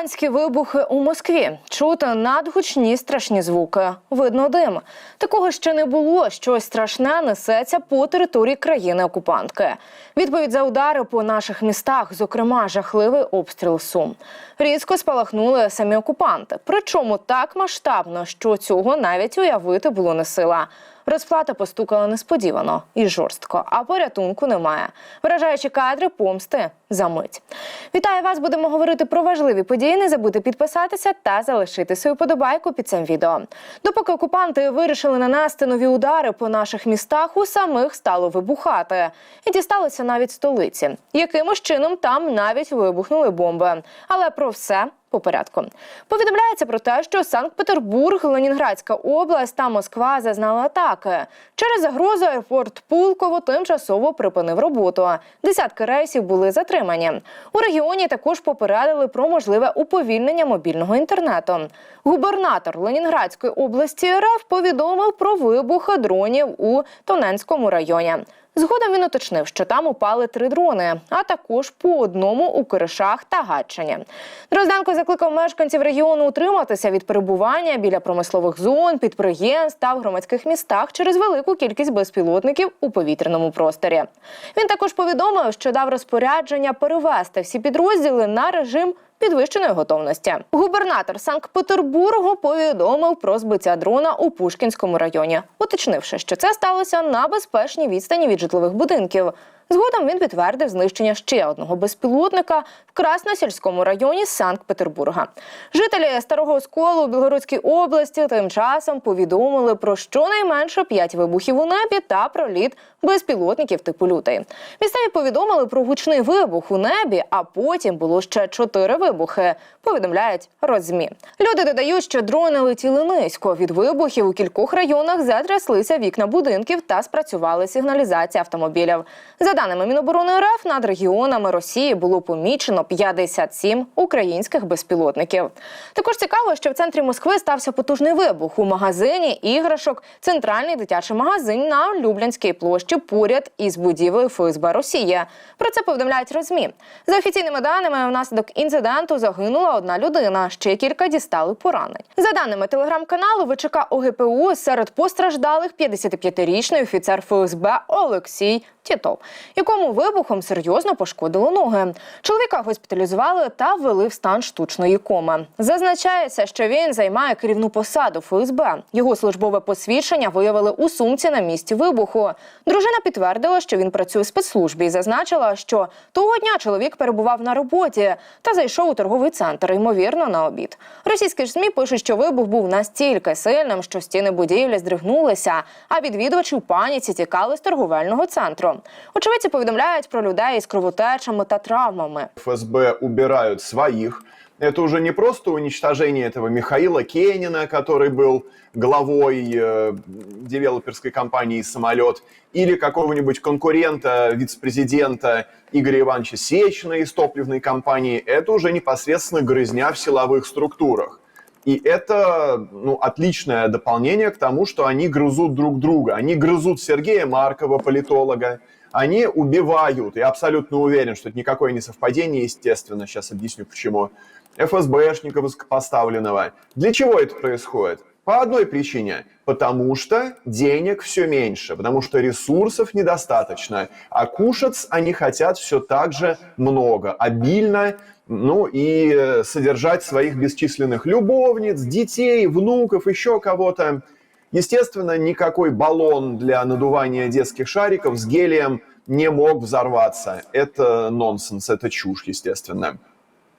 Гігантські вибухи у Москві. Чути надгучні страшні звуки. Видно дим. Такого ще не було. Щось страшне несеться по території країни-окупантки. Відповідь за удари по наших містах, зокрема, жахливий обстріл Сум. Різко спалахнули самі окупанти. Причому так масштабно, що цього навіть уявити було не сила. Розплата постукала несподівано і жорстко, а порятунку немає. Вражаючі кадри помсти за мить. Вітаю вас! Будемо говорити про важливі події. Не забудьте підписатися та залишити свою подобайку під цим відео. Допоки окупанти вирішили нанести нові удари по наших містах, у самих стало вибухати і дісталися навіть столиці. Якимось чином там навіть вибухнули бомби. Але про все по порядку. Повідомляється про те, що Санкт-Петербург, Ленінградська область та Москва зазнали атаки. Через загрозу аеропорт Пулково тимчасово припинив роботу. Десятки рейсів були затримані. У регіоні також попередили про можливе уповільнення мобільного інтернету. Губернатор Ленінградської області РФ повідомив про вибухи дронів у Тоненському районі. Згодом він уточнив, що там упали три дрони, а також по одному у Киришах та Гатчині. Дрозденко закликав мешканців регіону утриматися від перебування біля промислових зон, підприємств та в громадських містах через велику кількість безпілотників у повітряному просторі. Він також повідомив, що дав розпорядження перевести всі підрозділи на режим підвищеної готовності. Губернатор Санкт-Петербургу повідомив про збиття дрона у Пушкінському районі, уточнивши, що це сталося на безпечній відстані від житлових будинків. Згодом він підтвердив знищення ще одного безпілотника в Красносільському районі Санкт-Петербурга. Жителі старого осколу у Білгородській області тим часом повідомили про щонайменше п'ять вибухів у небі та проліт безпілотників типу лютий. Місцеві повідомили про гучний вибух у небі, а потім було ще чотири вибухи. Повідомляють Розмі. Люди додають, що дрони летіли низько. Від вибухів у кількох районах затряслися вікна будинків та спрацювали сигналізація автомобілів. За даними Міноборони РФ, над регіонами Росії було помічено 57 українських безпілотників. Також цікаво, що в центрі Москви стався потужний вибух у магазині іграшок, центральний дитячий магазин на Люблянській площі поряд із будівлею ФСБ Росії. Про це повідомляють розмі. За офіційними даними, внаслідок інциденту загинула одна людина. Ще кілька дістали поранень. За даними телеграм-каналу ВЧК ОГПУ, серед постраждалих 55-річний офіцер ФСБ Олексій Тітов, якому вибухом серйозно пошкодило ноги. Чоловіка госпіталізували та ввели в стан штучної коми. Зазначається, що він займає керівну посаду ФСБ. Його службове посвідчення виявили у сумці на місці вибуху. Підтвердила, що він працює в спецслужбі і зазначила, що того дня чоловік перебував на роботі та зайшов у торговий центр, ймовірно, на обід. Російські ж ЗМІ пишуть, що вибух був настільки сильним, що стіни будівлі здригнулися, а відвідувачі в паніці тікали з торговельного центру. Очевидці повідомляють про людей із кровотечами та травмами. ФСБ убирают своих. Это уже не просто уничтожение этого Михаила Кенина, который был главой э, девелоперской компании «Самолет», или какого-нибудь конкурента, вице-президента Игоря Ивановича Сечина из топливной компании. Это уже непосредственно грызня в силовых структурах. И это ну, отличное дополнение к тому, что они грызут друг друга. Они грызут Сергея Маркова, политолога, они убивают, я абсолютно уверен, что это никакое не совпадение, естественно, сейчас объясню почему, ФСБшника высокопоставленного. Для чего это происходит? По одной причине. Потому что денег все меньше, потому что ресурсов недостаточно, а кушать они хотят все так же много, обильно, ну и э, содержать своих бесчисленных любовниц, детей, внуков, еще кого-то. Естественно, никакой баллон для надувания детских шариков с гелием не мог взорваться. Это нонсенс, это чушь, естественно.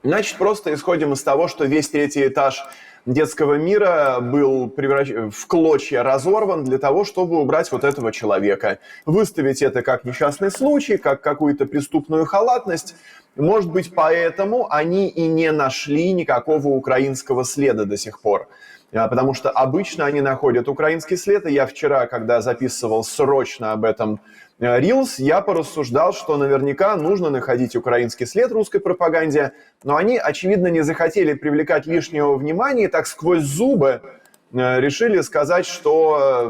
Значит, просто исходим из того, что весь третий этаж детского мира был превращ... в клочья разорван для того, чтобы убрать вот этого человека. Выставить это как несчастный случай, как какую-то преступную халатность. Может быть, поэтому они и не нашли никакого украинского следа до сих пор. А, Потому что обычно они находят украинский след, и я вчера, когда записывал срочно об этом э, Reels, я порассуждал, что наверняка нужно находить украинский след русской пропаганде, но они, очевидно, не захотели привлекать лишнего внимания так сквозь зубы э, решили сказать, что э,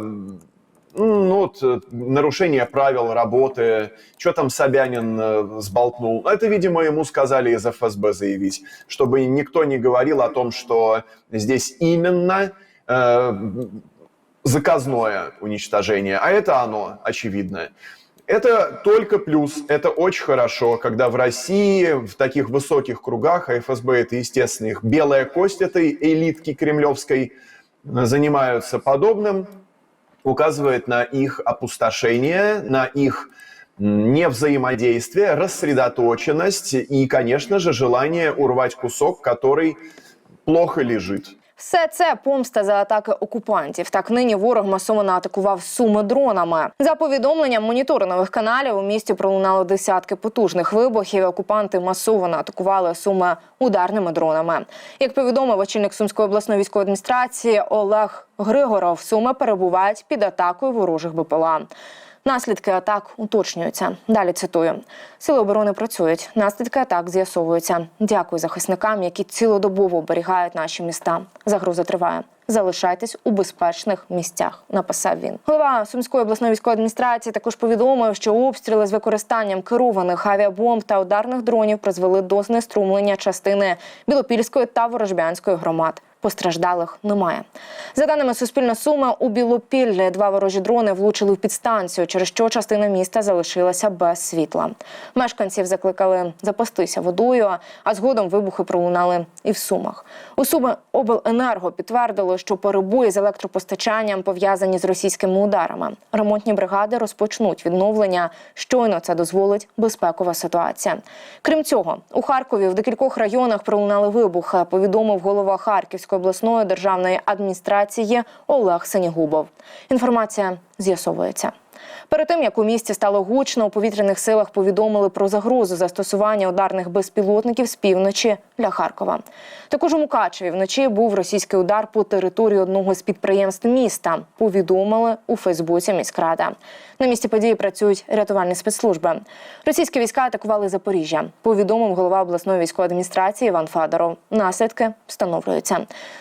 ну вот э, нарушение правил работы, что там Собянин сболтнул. Это, видимо, ему сказали из ФСБ заявить, чтобы никто не говорил о том, что здесь именно э, заказное уничтожение, а это оно, очевидно. Это только плюс, это очень хорошо, когда в России в таких высоких кругах, а ФСБ это, естественно, их белая кость этой элитки кремлевской, э, занимаются подобным, указывает на их опустошение, на их невзаимодействие, рассредоточенность и, конечно же, желание урвать кусок, который плохо лежит. Все це помста за атаки окупантів. Так нині ворог масово атакував суми дронами. За повідомленням моніторингових каналів у місті пролунало десятки потужних вибухів. Окупанти масово атакували суми ударними дронами. Як повідомив очільник Сумської обласної військової адміністрації Олег Григоров, суми перебувають під атакою ворожих БПЛА. Наслідки атак уточнюються. Далі цитую: сили оборони працюють. Наслідки атак з'ясовуються. Дякую захисникам, які цілодобово оберігають наші міста. Загроза триває. Залишайтесь у безпечних місцях. Написав він. Голова Сумської обласної військової адміністрації також повідомив, що обстріли з використанням керованих авіабомб та ударних дронів призвели до знеструмлення частини Білопільської та Ворожбянської громад. Постраждалих немає. За даними Суспільне Суми, у Білопіллі два ворожі дрони влучили в підстанцію, через що частина міста залишилася без світла. Мешканців закликали запастися водою, а згодом вибухи пролунали і в Сумах. У Суми обленерго підтвердило, що перебої з електропостачанням пов'язані з російськими ударами. Ремонтні бригади розпочнуть відновлення. Щойно це дозволить безпекова ситуація. Крім цього, у Харкові в декількох районах пролунали вибухи. Повідомив голова Харківської обласної державної адміністрації Олег Сенігубов. Інформація з'ясовується. Перед тим як у місті стало гучно, у повітряних силах повідомили про загрозу застосування ударних безпілотників з півночі для Харкова. Також у Мукачеві вночі був російський удар по території одного з підприємств міста. Повідомили у Фейсбуці міськрада. На місці події працюють рятувальні спецслужби. Російські війська атакували Запоріжжя. Повідомив голова обласної військової адміністрації Іван Федоров. Наслідки встановлюються.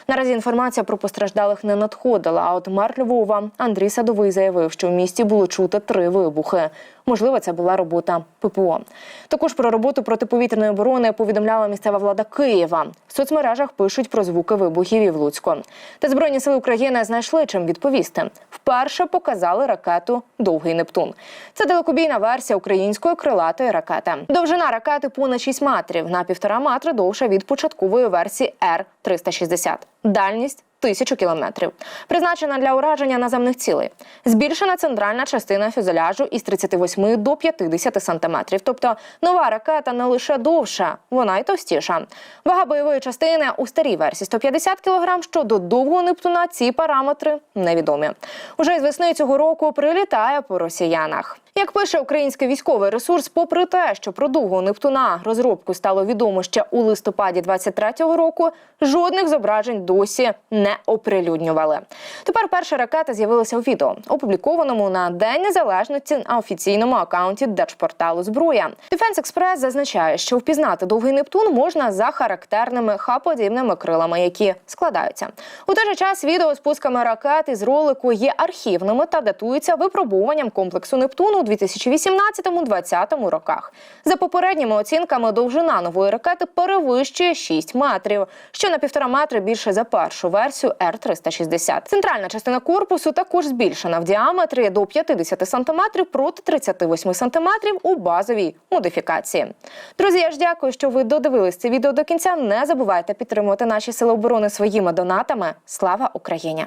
Наразі інформація про постраждалих не надходила. А от мер Львова Андрій Садовий заявив, що в місті було чути три вибухи. Можливо, це була робота ППО. Також про роботу протиповітряної оборони повідомляла місцева влада Києва. В соцмережах пишуть про звуки вибухів і в Луцьку. Та збройні сили України знайшли чим відповісти. Вперше показали ракету Довгий Нептун. Це далекобійна версія української крилатої ракети. Довжина ракети понад 6 метрів на півтора метри довша від початкової версії Р 360 Дальність тисячу кілометрів. Призначена для ураження наземних цілей. Збільшена центральна частина фюзеляжу із 38 до 50 сантиметрів. Тобто нова ракета не лише довша, вона й товстіша. Вага бойової частини у старій версії 150 кг, Щодо довгого Нептуна ці параметри невідомі. Уже з весни цього року прилітає по росіянах. Як пише український військовий ресурс, попри те, що про довгого Нептуна розробку стало відомо ще у листопаді 23-го року, жодних зображень досі не оприлюднювали. Тепер перша ракета з'явилася у відео, опублікованому на День Незалежності на офіційному акаунті держпорталу Зброя. Defense Express зазначає, що впізнати довгий Нептун можна за характерними хаподібними крилами, які складаються. У той же час відео з пусками ракет із ролику є архівними та датуються випробуванням комплексу Нептуну 2018-2020 роках. За попередніми оцінками, довжина нової ракети перевищує 6 метрів, що на півтора метри більше за першу версію Р-360. Центральна частина корпусу також збільшена в діаметрі до 50 сантиметрів проти 38 сантиметрів у базовій модифікації. Друзі, я ж дякую, що ви додивились це відео до кінця. Не забувайте підтримувати наші сили оборони своїми донатами. Слава Україні!